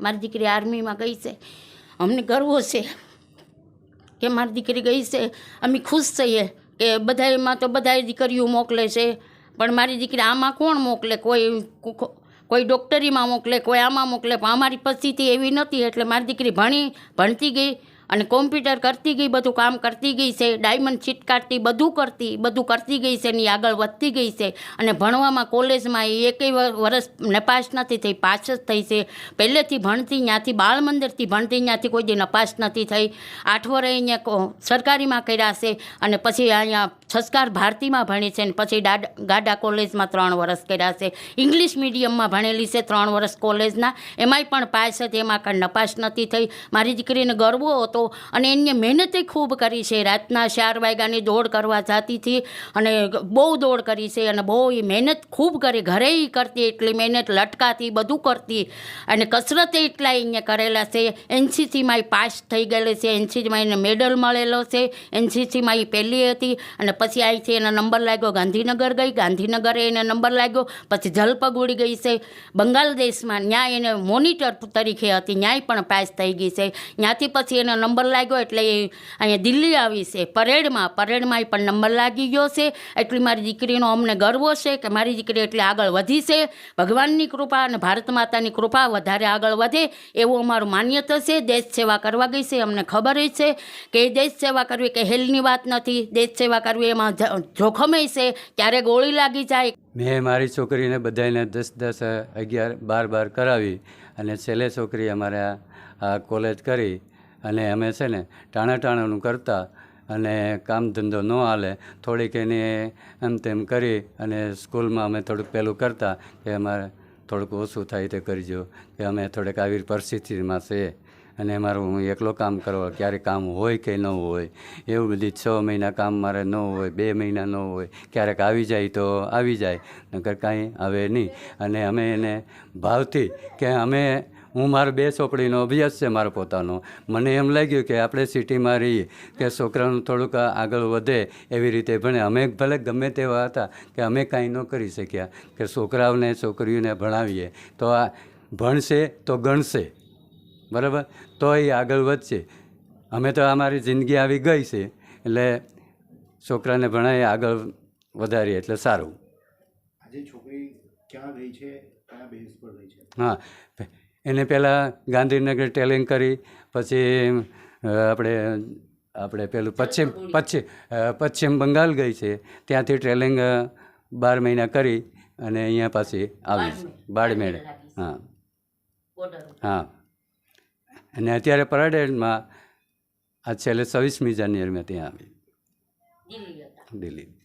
મારી દીકરી આર્મીમાં ગઈ છે. અમને ગર્વ છે કે મારી દીકરી ગઈ છે. અમે ખુશ થઈએ કે બધા એમાં તો બધા દીકરીઓ મોકલે છે. પણ મારી દીકરી આમાં કોણ મોકલે? કોઈ કોઈ ડૉક્ટરીમાં મોકલે, કોઈ આમાં મોકલે. પણ અમારી પરિસ્થિતિ એવી નથી એટલે મારી દીકરી ભણી, ભણતી ગઈ. અને કોમ્પ્યુટર કરતી ગઈ, બધું કામ કરતી ગઈ છે ડાયમંડ ચીટ કાઢતી બધું કરતી બધું કરતી ગઈ છે ને આગળ વધતી ગઈ છે. અને ભણવામાં કોલેજમાં એ એકેય વર્ષ નપાસ નથી થઈ, પાસ જ થઈ છે. પહેલેથી ભણતી, ત્યાંથી બાળ મંદિરથી ભણતી, ત્યાંથી કોઈ દી નપાસ નથી થઈ. આઠ વર્ષ અહીંયા સરકારીમાં કર્યા છે અને પછી અહીંયા સંસ્કાર ભારતીમાં ભણી છે ને પછી ગાડા કોલેજમાં ત્રણ વર્ષ કર્યા છે. ઇંગ્લિશ મીડિયમમાં ભણેલી છે ત્રણ વર્ષ કોલેજના. એમાંય પણ પાસ હતી એમાં કાંઈ નપાસ નથી થઈ. મારી દીકરીને ગર્વો હતો અને એને મહેનતે ખૂબ કરી છે. રાતના ચાર વાગ્યાની દોડ કરવા જતી હતી અને બહુ દોડ કરી છે અને બહુ એ મહેનત ખૂબ કરી. ઘરે કરતી એટલી મહેનત, લટકાતી, બધું કરતી. અને કસરતે એટલા એને કરેલા છે. એનસીસીમાં એ પાસ થઈ ગયેલી છે. એનસીસીમાં એને મેડલ મળેલો છે. એનસીસીમાં એ પહેલી હતી અને પછી અહીંથી એનો નંબર લાગ્યો, ગાંધીનગર ગઈ, ગાંધીનગરે એને નંબર લાગ્યો, પછી જલપગ ઉડી ગઈ છે. બંગાલદેશમાં ન્યાય એને મોનિટર તરીકે હતી ત્યાંય પણ પાસ થઈ ગઈ છે. ત્યાંથી પછી એનો નંબર લાગ્યો એટલે એ અહીંયા દિલ્હી આવી છે, પરેડમાં પરેડમાં પણ નંબર લાગી ગયો છે. એટલી મારી દીકરીનો અમને ગર્વ છે કે મારી દીકરી એટલી આગળ વધી છે. ભગવાનની કૃપા અને ભારત માતાની કૃપા વધારે આગળ વધે એવું અમારું માન્યતા છે. દેશ સેવા કરવા ગઈ છે, અમને ખબર છે કે દેશ સેવા કરવી કે હેલની વાત નથી. દેશ સેવા કરવી એમાં જોખમે છે, ક્યારે ગોળી લાગી જાય. મેં મારી છોકરીને બધાને દસ દસ અગિયાર, બાર બાર કરાવી અને છેલ્લે છોકરી અમારે આ- કોલેજ કરી અને અમે છે ને ટાણા ટાણાનું કરતા અને કામ ધંધો ન હાલે. થોડીક એની એમ તેમ કરી અને સ્કૂલમાં અમે થોડુંક પેલું કરતા કે અમારે થોડુંક ઓછું થાય તે કરજો, કે અમે થોડીક આવી પરિસ્થિતિમાં છે. અને મારું હું એકલો કામ કરવા, ક્યારે કામ હોય કે ન હોય, એવું બધી છ મહિના કામ મારે ન હોય, બે મહિના ન હોય, ક્યારેક આવી જાય તો આવી જાય, નકર કાંઈ આવે નહીં. અને અમે એને ભાવથી કે અમે, હું મારો બે ચોપડીનો અભ્યાસ છે મારો પોતાનો, મને એમ લાગ્યું કે આપણે સિટીમાં રહીએ, કે છોકરાનું થોડુંક આગળ વધે એવી રીતે ભણે અમે ભલે ગમે તેવા હતા કે અમે કાંઈ ન કરી શક્યા, કે છોકરાઓને, છોકરીઓને ભણાવીએ, તો આ ભણશે તો ગણશે. બરાબર? તો એ આગળ વધશે. અમે તો અમારી જિંદગી આવી ગઈ છે એટલે છોકરાને ભણાવી આગળ વધારીએ એટલે સારું. આજે છોકરી ક્યાં ગઈ છે? કયા બેઝ પર ગઈ છે? હા એને પહેલાં ગાંધીનગર ટેલિંગ કરી પછી આપણે આપણે પેલું પશ્ચિમ પશ્ચિમ પશ્ચિમ બંગાળ ગઈ છે. ત્યાંથી ટ્રેલિંગ બાર મહિના કરી અને અહીંયા પાછી આવી છે. બાડમેળ હા. હા. અને અત્યારે પરાડેમાં આ છેલ્લે છવ્વીસમી જાન્યુઆરીમાં ત્યાં આવી. દિલ્હી